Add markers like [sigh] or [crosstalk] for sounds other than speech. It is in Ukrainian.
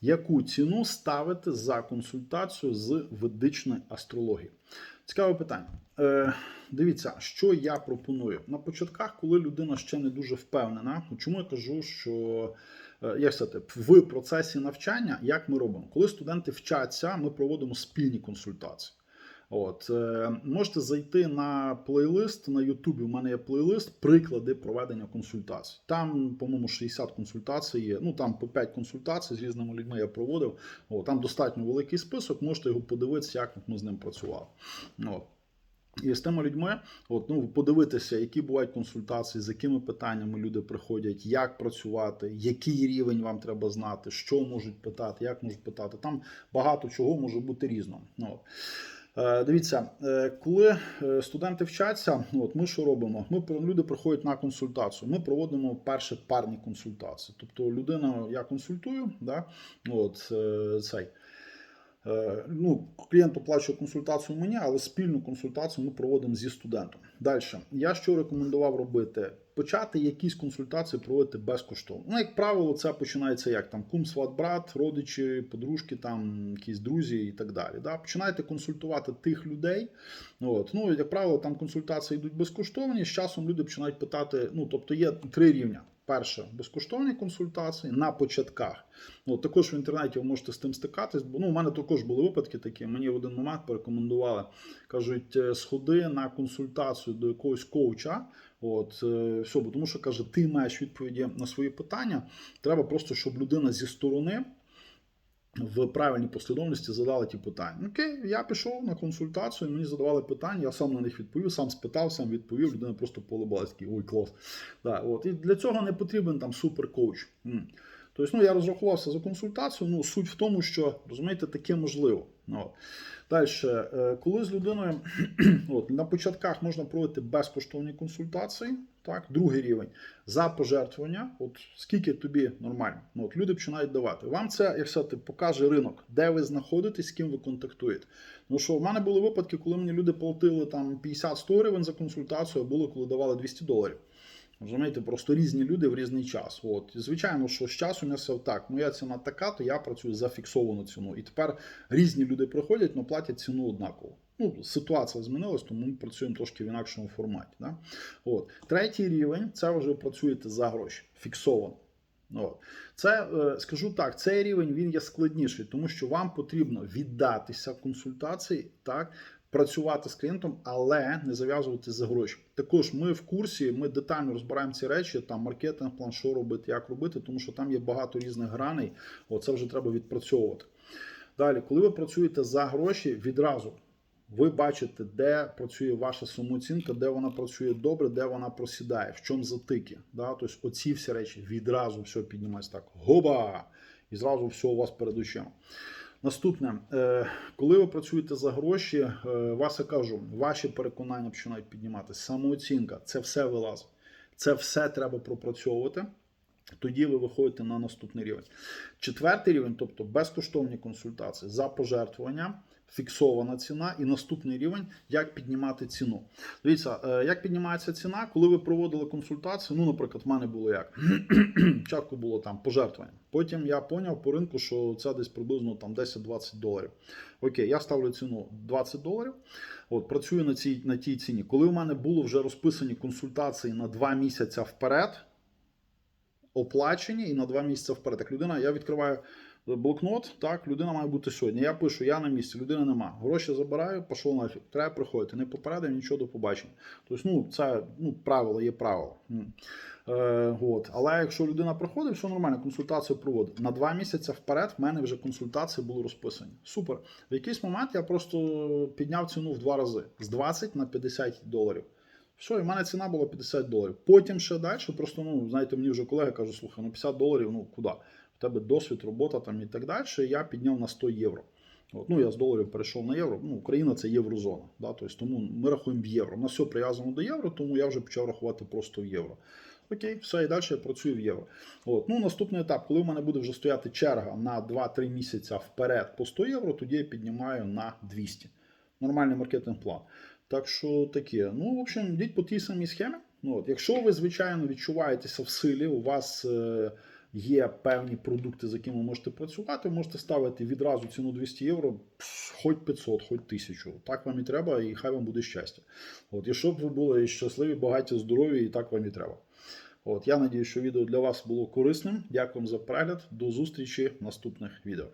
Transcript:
яку ціну ставити за консультацію з ведичної астрології? Цікаве питання. Е, дивіться, що я пропоную на початках, коли людина ще не дуже впевнена. ну, Чому я кажу, що е, як сказати, в процесі навчання, як ми робимо? Коли студенти вчаться, ми проводимо спільні консультації. От е, можете зайти на плейлист на Ютубі. У мене є плейлист приклади проведення консультацій. Там, по-моєму, 60 консультацій є. Ну там по 5 консультацій з різними людьми я проводив. От, там достатньо великий список. Можете його подивитися, як ми з ним працювали. От. І з тими людьми, от, ну, подивитися, які бувають консультації, з якими питаннями люди приходять, як працювати, який рівень вам треба знати, що можуть питати, як можуть питати. Там багато чого може бути різного. От. Е, Дивіться, е, коли е, студенти вчаться, от ми що робимо? Ми люди приходять на консультацію. Ми проводимо перше парні консультації. Тобто, людина я консультую, да, от цей. Е, Ну, клієнт оплачує консультацію мені, але спільну консультацію ми проводимо зі студентом. Далі, я що рекомендував робити? Почати якісь консультації проводити безкоштовно. Ну, як правило, це починається як там кум, сват, брат, родичі, подружки, там якісь друзі і так далі. Да? Починайте консультувати тих людей. От. Ну, як правило, там консультації йдуть безкоштовні. З часом люди починають питати. Ну, тобто є три рівня. Перше, безкоштовні консультації на початках. Ну, також в інтернеті ви можете з тим стикатись. Бо ну, у мене також були випадки такі. Мені в один момент порекомендували, кажуть, «Е, сходи на консультацію до якогось коуча. От е, все, тому що каже, ти маєш відповіді на свої питання. Треба просто, щоб людина зі сторони. В правильній послідовності задали ті питання. Окей, я пішов на консультацію, мені задавали питання, я сам на них відповів, сам спитав, сам відповів, людина просто полибалась, такий, ой, клас. Да, от. І для цього не потрібен там суперкоуч. Тобто, ну, я розрахувався за консультацію. Ну, суть в тому, що розумієте, таке можливо. Ну, от. Далі, е, коли з людиною [clears throat] от, на початках можна проводити безкоштовні консультації, так, другий рівень за пожертвування, от скільки тобі нормально. Ну, от люди починають давати. Вам це, як сказати, покаже ринок, де ви знаходитесь, з ким ви контактуєте. Ну що в мене були випадки, коли мені люди платили там 50-100 гривень за консультацію, а було коли давали 200 доларів. Розумієте, просто різні люди в різний час. От. І, звичайно, що з часом я сказав, так, моя ціна така, то я працюю за фіксовану ціну. І тепер різні люди приходять, але платять ціну однаково. Ну, ситуація змінилась, тому ми працюємо трошки в інакшому форматі. Да? От. Третій рівень це вже працюєте за гроші, фіксовано. От. Це, е, скажу так, цей рівень він є складніший, тому що вам потрібно віддатися консультації, так, працювати з клієнтом, але не зав'язувати за гроші. Також ми в курсі, ми детально розбираємо ці речі, там маркетинг, план, що робити, як робити, тому що там є багато різних граней. Оце вже треба відпрацьовувати. Далі, коли ви працюєте за гроші, відразу ви бачите, де працює ваша самооцінка, де вона працює добре, де вона просідає, в чому затики. Да? Тобто оці всі речі відразу все піднімається так. Гоба! І зразу все у вас перед очима. Наступне, е, коли ви працюєте за гроші, е, вас я кажу, ваші переконання починають підніматися. Самооцінка, це все вилазить. Це все треба пропрацьовувати. Тоді ви виходите на наступний рівень. Четвертий рівень, тобто безкоштовні консультації за пожертвування, фіксована ціна, і наступний рівень як піднімати ціну. Дивіться, е, як піднімається ціна, коли ви проводили консультацію. Ну, наприклад, в мене було як [clears throat] спочатку було там пожертвування. Потім я поняв по ринку, що це десь приблизно там 10-20 доларів. Окей, я ставлю ціну 20 доларів. От працюю на цій на тій ціні. Коли в мене було вже розписані консультації на 2 місяці вперед, оплачені і на 2 місяці вперед. Так людина, я відкриваю блокнот, так, людина має бути сьогодні. Я пишу, я на місці, людини нема. Гроші забираю, пішов нафіг. Треба приходити. Не попередив нічого до побачення. Тобто, ну, це ну, правило, є правило. Е, от. Але якщо людина приходить, все нормально, консультацію проводить. На два місяці вперед в мене вже консультації були розписані. Супер. В якийсь момент я просто підняв ціну в два рази з 20 на 50 доларів. Все, і в мене ціна була 50 доларів. Потім ще далі, просто, ну, знаєте, мені вже колеги кажуть, слухай, ну 50 доларів, ну куди? Тебе досвід, робота там і так далі. Я підняв на 100 євро. От, ну, я з доларів перейшов на євро. Ну, Україна це єврозона. Да? Тобто, тому ми рахуємо в євро. У нас все прив'язано до євро, тому я вже почав рахувати просто в євро. Окей, все, і далі я працюю в євро. От, ну, Наступний етап, коли в мене буде вже стояти черга на 2-3 місяці вперед по 100 євро, тоді я піднімаю на 200. Нормальний маркетинг план. Так що таке. Ну, в общем, йдіть по тій самій схемі. Ну, от, Якщо ви, звичайно, відчуваєтеся в силі, у вас е, є певні продукти, з якими ви можете працювати, можете ставити відразу ціну 200 євро, хоч 500, хоч 1000. Так вам і треба, і хай вам буде щастя. От, і щоб ви були щасливі, багаті, здорові, і так вам і треба. От, я надію, що відео для вас було корисним. Дякую за перегляд. До зустрічі в наступних відео.